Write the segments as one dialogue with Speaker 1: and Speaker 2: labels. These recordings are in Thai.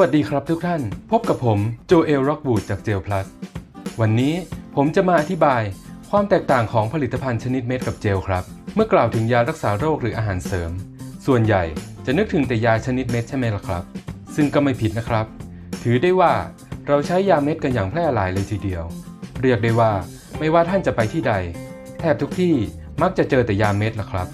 Speaker 1: วัสดีครับทุกท่าน พบกับผมโจเอลร็อกบูดจากเจลพลัสวันนี้ผมจะมาอธิบายความแตกต่างของผลิตภัณฑ์ชนิดเม็ดกับเจลครับ เมื่อกล่าวถึงยารักษาโรคหรืออาหารเสริม ส่วนใหญ่จะนึกถึงแต่ยาชนิดเม็ดใช่ไหมล่ะครับ ซึ่งก็ไม่ผิดนะครับ ถือได้ว่าเราใช้ยาเม็ดกันอย่างแพร่หลายเลยทีเดียว เรียกได้ว่าไม่ว่าท่านจะไปที่ใด แทบทุกที่มักจะเจอแต่ยาเม็ดล่ะครับ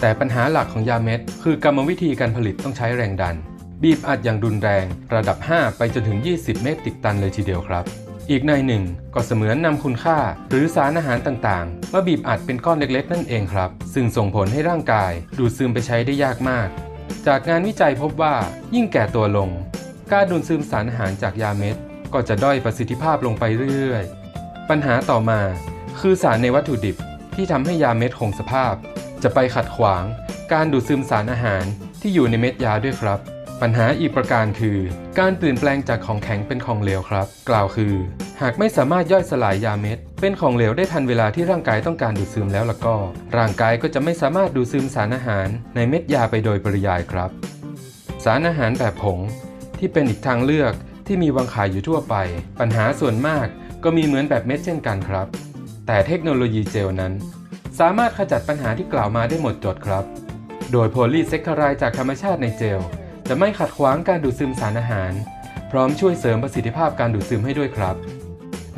Speaker 1: แต่ปัญหาหลักของยาเม็ดคือกรรมวิธีการผลิตต้องใช้แรงดัน บีบอัดอย่างรุนแรงระดับ 5 ไปจนถึง 20 เมตรติกตันเลยทีเดียวครับ อีกในหนึ่งก็เสมือนนำคุณค่า หรือสารอาหารต่างๆ มาบีบอัดเป็นก้อนเล็กๆ นั่นเองครับ ซึ่งส่งผลให้ร่างกาย ดูดซึมไปใช้ได้ยากมาก จากงานวิจัยพบว่ายิ่งแก่ตัวลง การดูดซึมสารอาหารจากยาเม็ด ก็จะด้อยประสิทธิภาพลงไปเรื่อยๆ ปัญหาต่อมา คือสารในวัตถุดิบที่ทำให้ยาเม็ดคงสภาพ จะไปขัดขวาง การดูดซึมสารอาหารที่อยู่ในเม็ดยาด้วยครับ ปัญหาอีกประการคือ การเปลี่ยนแปลงจากของแข็งเป็นของเหลวครับ กล่าวคือ หากไม่สามารถย่อยสลายยาเม็ด เป็นของเหลวได้ทันเวลาที่ร่างกายต้องการดูดซึมแล้วล่ะก็ ร่างกายก็จะไม่สามารถดูดซึมสารอาหารในเม็ดยาไปโดยปริยายครับ สารอาหารแบบผง ที่เป็นอีกทางเลือกที่มีวางขายอยู่ทั่วไป ปัญหาส่วนมากก็มีเหมือนแบบเม็ดเช่นกันครับ แต่เทคโนโลยีเจลนั้น สามารถขจัดปัญหาที่กล่าวมาได้หมดจดครับ โดยโพลีแซคคารายจากธรรมชาติในเจล จะไม่ขัดขวางการดูดซึมสารอาหาร พร้อมช่วยเสริมประสิทธิภาพการดูดซึมให้ด้วยครับ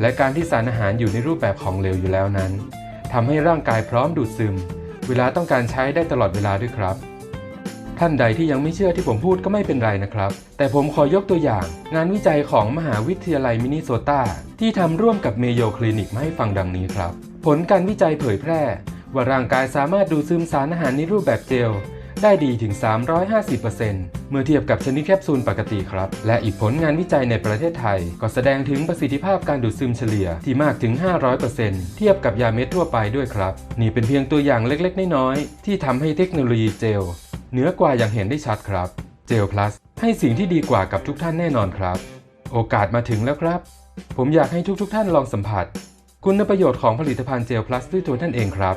Speaker 1: และการที่สารอาหารอยู่ในรูปแบบของเหลวอยู่แล้วนั้นทำให้ร่างกายพร้อมดูดซึม เวลาต้องการใช้ได้ตลอดเวลาด้วยครับ ท่านใดที่ยังไม่เชื่อที่ผมพูดก็ไม่เป็นไรนะครับ แต่ผมขอยกตัวอย่าง งานวิจัยของมหาวิทยาลัยมินนิโซตาที่ทำร่วมกับเมโยคลินิกมาให้ฟังดังนี้ครับ ผลการวิจัยเผยแพร่ว่าร่างกายสามารถดูดซึมสารอาหารในรูปแบบเจล ได้ดีถึง 350%เมื่อเทียบกับชนิดแคปซูลปกติครับ และอีกผลงานวิจัยในประเทศไทย ก็แสดงถึงประสิทธิภาพการดูดซึมเฉลี่ยที่มากถึง 500%เทียบกับยาเม็ดทั่วไปด้วยครับ นี่เป็นเพียงตัวอย่างเล็กๆ น้อยๆ ที่ทำให้เทคโนโลยีเจลเหนือกว่าอย่างเห็นได้ชัดครับ เจลพลัสให้สิ่งที่ดีกว่ากับทุกท่านแน่นอนครับ โอกาสมาถึงแล้วครับ ผมอยากให้ทุกๆท่านลองสัมผัส คุณประโยชน์ของผลิตภัณฑ์เจลพลัสด้วยตัวท่านเองครับ